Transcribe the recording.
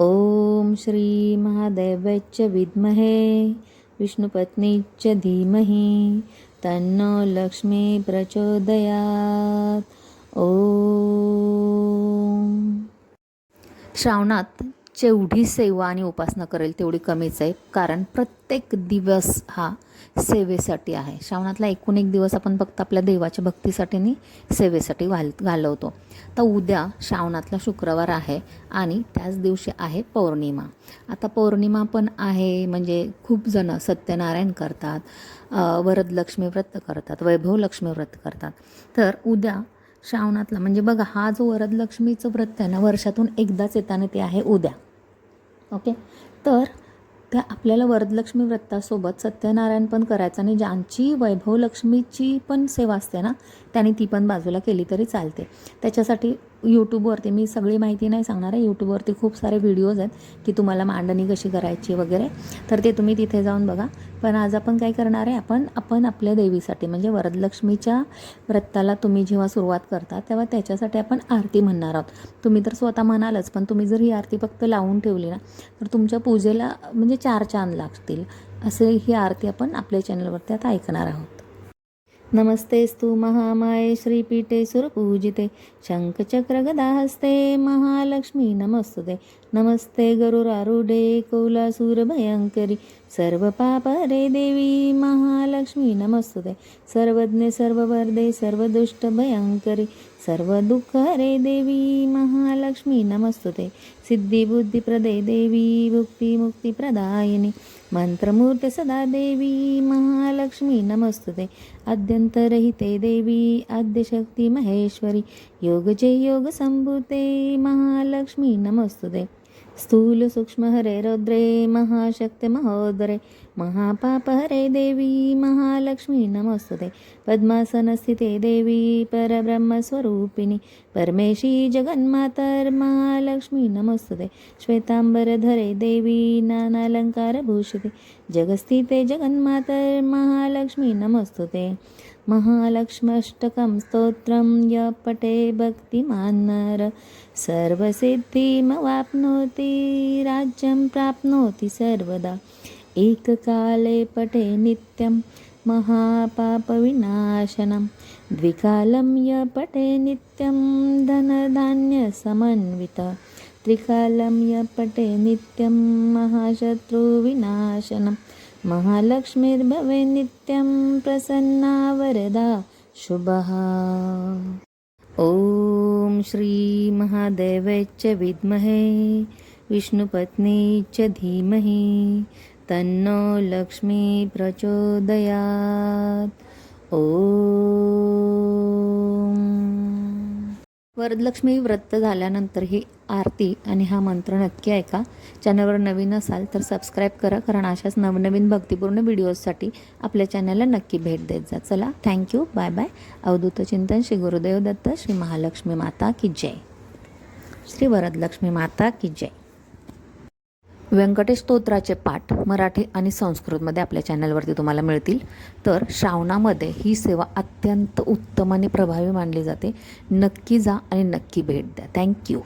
ॐ श्री महादेवच विद्महे विष्णुपत्नीच धीमहि तन्नो लक्ष्मी प्रचोदयात्. ॐ श्रावणात जेवढी सेवा आणि उपासना करेल तेवढी कमीच आहे. कारण प्रत्येक दिवस हा सेवेसाठी आहे. श्रावणातला एकूण एक दिवस आपण फक्त आपल्या देवाच्या भक्तीसाठी आणि सेवेसाठी घाल घालवतो. तर उद्या श्रावणातला शुक्रवार आहे आणि त्याच दिवशी आहे पौर्णिमा. आता पौर्णिमा पण आहे म्हणजे खूप जणं सत्यनारायण करतात वरदलक्ष्मी व्रत करतात वैभव लक्ष्मी व्रत करतात. तर उद्या श्रावणातला. म्हणजे बघा हा जो वरदलक्ष्मीचं व्रत आहे ना वर्षातून एकदाच येताना ते आहे उद्या. ओके? तर त्या आपल्याला वरदलक्ष्मी व्रतासोबत सत्यनारायण पण करायचं आणि ज्यांची वैभव लक्ष्मीची पण सेवा असते ना त्यांनी ती पण बाजूला केली तरी चालते. त्याच्यासाठी यूट्यूबवरती मी सगळी माहिती नाही सांगणार आहे. यूट्यूबवरती खूप सारे व्हिडिओज आहेत की तुम्हाला मांडणी कशी करायची वगैरे. तर ते तुम्ही तिथे जाऊन बघा. पण आज आपण काय करणार आहे आपण आपण आपल्या देवीसाठी म्हणजे वरदलक्ष्मीच्या व्रताला तुम्ही जेव्हा सुरुवात करता तेव्हा त्याच्यासाठी आपण आरती म्हणणार आहोत. तुम्ही तर स्वतः म्हणालच पण तुम्ही जर ही आरती फक्त लावून ठेवली ना तर तुमच्या पूजेला म्हणजे चार चांद लागतील असे ही आरती आपण आपल्या चॅनलवरती आता ऐकणार आहोत. नमस्तेस्तु महामाये श्रीपीठे सुरपूजिते शङ्खचक्रगदाहस्ते महालक्ष्मी नमस्तुते नमस्ते गरुरारूढे कौलासुरभयङ्करी सर्वपापरे देवी महालक्ष्मी नमस्तुते सर्वज्ञे सर्ववर्धे सर्वदुष्टभयङ्करी सर्वदुःखहरे देवी महालक्ष्मी नमस्तुते सिद्धिबुद्धिप्रदे देवी मुक्तिमुक्तिप्रदायिनी मंत्रमूर्ते सदा देवी महालक्ष्मी नमस्तुते. अद्यन्तरहिते देवी आद्यशक्ती महेश्वरी योगजे योगसम्भूते महालक्ष्मी नमस्तुते. स्थूल सूक्ष्म हरे रौद्रे महाशक्तिमहोदरे महोदरे महापापहरे देवी महालक्ष्मी नमस्तुते। पद्मासनस्थिते देवी परब्रह्मस्वरूपिणी परमेशी जगन्मातर महालक्ष्मी श्वेतांबरधरे देवी नानालङ्कारभूषिते जगस्थिते जगन्मातर महालक्ष्मी नमस्तुते। महालक्ष्मष्टकं स्तोत्रं य पटे भक्तिमान् नर सर्वसिद्धिमवाप्नोति राज्यं प्राप्नोति सर्वदा। एककाले पठे नित्यं महापापविनाशनं। द्विकालं य पठे नित्यं धनधान्यसमन्वितः। त्रिकालं य नित्यं महाशत्रुविनाशनं। महालक्ष्मीर्भवे नित्यं प्रसन्ना वरदा शुभः। ॐ श्री विद्महे विष्णुपत्नी च धीमहि तन्नो लक्ष्मी प्रचोदयात्। ॐ वरदलक्ष्मी व्रत झाल्यानंतर ही आरती आणि हा मंत्र नक्की ऐका. चॅनलवर नवीन असाल तर सबस्क्राईब करा कारण अशाच नवनवीन भक्तिपूर्ण व्हिडिओजसाठी आपल्या चॅनलला नक्की भेट देत जा. चला थँक्यू बाय बाय अवधूत चिंतन श्री गुरुदेव दत्त श्री महालक्ष्मी माता की जय. श्री वरदलक्ष्मी माता की जय. व्यंकटेश स्तोत्राचे पाठ मराठी आणि संस्कृतमध्ये आपल्या चॅनलवरती तुम्हाला मिळतील. तर श्रावणामध्ये ही सेवा अत्यंत उत्तम आणि प्रभावी मानली जाते. नक्की जा आणि नक्की भेट द्या. थँक्यू